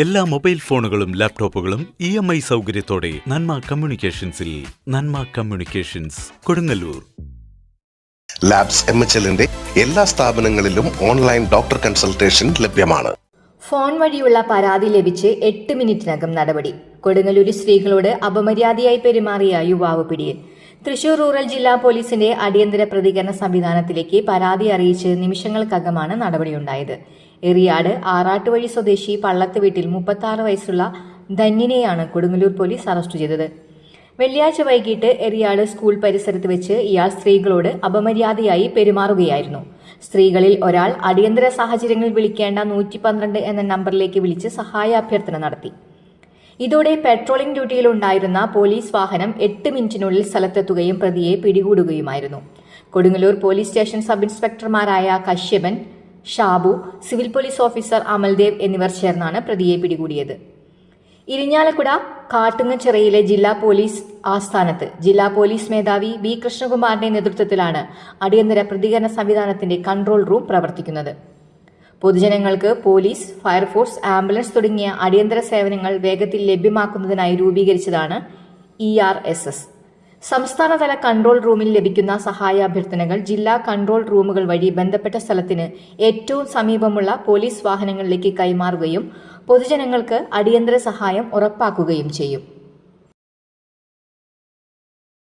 എല്ലാ മൊബൈൽ ഫോണുകളും ലാപ്ടോപ്പുകളും ഇ എം ഐ സൗകര്യത്തോടെ Nanma കമ്മ്യൂണിക്കേഷൻസിൽ Nanma communications Kodungallur. Labs M H എല്ലിന്റെ എല്ലാ സ്ഥാപനങ്ങളിലും ഓൺലൈൻ ഡോക്ടർ കൺസൾട്ടേഷൻ ലഭ്യമാണ്. ഫോൺ വഴിയുള്ള പരാതി ലഭിച്ച് എട്ട് മിനിറ്റിനകം നടപടി. കൊടുങ്ങല്ലൂരി സ്ത്രീകളോട് അപമര്യാദയായി പെരുമാറിയ യുവാവ് പിടിയിൽ. തൃശൂർ റൂറൽ ജില്ലാ പോലീസിന്റെ അടിയന്തര പ്രതികരണ സംവിധാനത്തിലേക്ക് പരാതി അറിയിച്ച് നിമിഷങ്ങൾക്കകമാണ് നടപടിയുണ്ടായത്. എറിയാട് ആറാട്ടുവഴി സ്വദേശി പള്ളത്ത് വീട്ടിൽ മുപ്പത്തി വയസ്സുള്ള ധന്യനെയാണ് കൊടുങ്ങല്ലൂർ പോലീസ് അറസ്റ്റ് ചെയ്തത്. വെള്ളിയാഴ്ച വൈകിട്ട് എറിയാട് സ്കൂൾ പരിസരത്ത് വെച്ച് ഇയാൾ സ്ത്രീകളോട് അപമര്യാദയായി പെരുമാറുകയായിരുന്നു. സ്ത്രീകളിൽ ഒരാൾ അടിയന്തര സാഹചര്യങ്ങളിൽ വിളിക്കേണ്ട നൂറ്റി പന്ത്രണ്ട് എന്ന നമ്പറിലേക്ക് വിളിച്ച് സഹായ അഭ്യർത്ഥന നടത്തി. ഇതോടെ പെട്രോളിംഗ് ഡ്യൂട്ടിയിലുണ്ടായിരുന്ന പോലീസ് വാഹനം എട്ട് മിനിറ്റിനുള്ളിൽ സ്ഥലത്തെത്തുകയും പ്രതിയെ പിടികൂടുകയുമായിരുന്നു. Kodungallur police station sub ഇൻസ്പെക്ടർമാരായ Kashyapan Shabu civil police officer Amaldev എന്നിവർ ചേർന്നാണ് പ്രതിയെ പിടികൂടിയത്. ഇരിഞ്ഞാലക്കുട കാട്ടുങ്ങച്ചിറയിലെ ജില്ലാ പോലീസ് ആസ്ഥാനത്ത് ജില്ലാ പോലീസ് മേധാവി വി കൃഷ്ണകുമാറിന്റെ നേതൃത്വത്തിലാണ് അടിയന്തര പ്രതികരണ സംവിധാനത്തിന്റെ കൺട്രോൾ റൂം പ്രവർത്തിക്കുന്നത്. പൊതുജനങ്ങൾക്ക് പോലീസ് ഫയർഫോഴ്സ് ആംബുലൻസ് തുടങ്ങിയ അടിയന്തര സേവനങ്ങൾ വേഗത്തിൽ ലഭ്യമാക്കുന്നതിനായി രൂപീകരിച്ചതാണ് ഇ ആർ എസ് എസ്. സംസ്ഥാനതല കൺട്രോൾ റൂമിൽ ലഭിക്കുന്ന സഹായാഭ്യർത്ഥനകൾ ജില്ലാ കൺട്രോൾ റൂമുകൾ വഴി ബന്ധപ്പെട്ട സ്ഥലത്തിന് ഏറ്റവും സമീപമുള്ള പോലീസ് വാഹനങ്ങളിലേക്ക് കൈമാറുകയും പൊതുജനങ്ങൾക്ക് അടിയന്തര സഹായം ഉറപ്പാക്കുകയും ചെയ്യും.